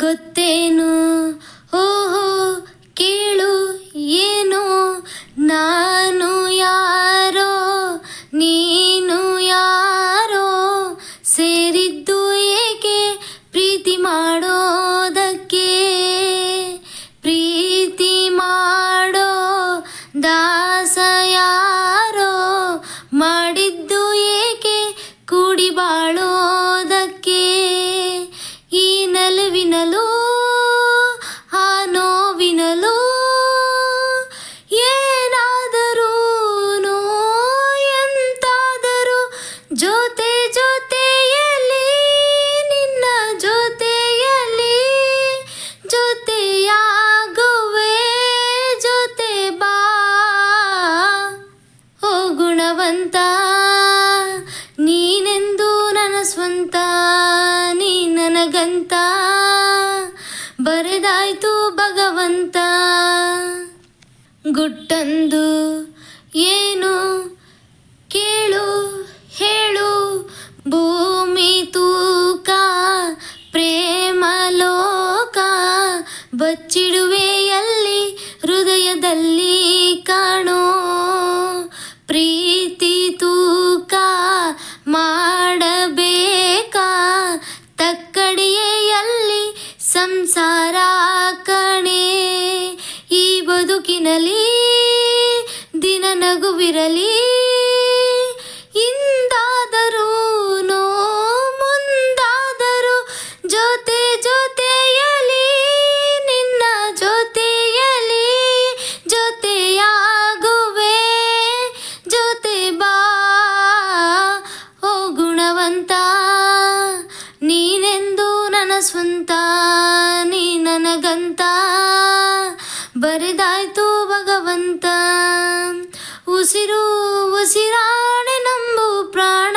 ಗೊತ್ತೇನು? ಓಹೋ ಕೇಳು ಏನೋ? ನಾನು ಜೊತೆ ಜೊತೆಯಲ್ಲಿ ನಿನ್ನ ಜೊತೆಯಲ್ಲಿ ಜೊತೆಯಾಗುವೆ, ಜೊತೆ ಬಾ. ಓ ಗುಣವಂತ, ನೀನೆಂದು ನನ್ನ ಸ್ವಂತ ನೀ ನನಗಂತ. ಬರೆದಾಯ್ತು ಭಗವಂತ, ಗುಟ್ಟಂದು ಏನು ಬಚ್ಚಿಡುವೆಯಲ್ಲಿ ಹೃದಯದಲ್ಲಿ ಕಾಣೋ ಪ್ರೀತಿ ತೂಕ ಮಾಡಬೇಕಾ? ತಕ್ಕಡಿಯಲ್ಲಿ ಸಂಸಾರ ಕಣೆ ಈ ಬದುಕಿನಲ್ಲಿ ದಿನ ನಗುವಿರಲಿ. ಗುಣವಂತ ನೀನೆಂದು ನನ್ನ ಸ್ವಂತ ನೀ ನನಗಂತ. ಬರಿದಾಯ್ತು ಭಗವಂತ ಉಸಿರು ಉಸಿರಾಣೆ ನಂಬು ಪ್ರಾಣ.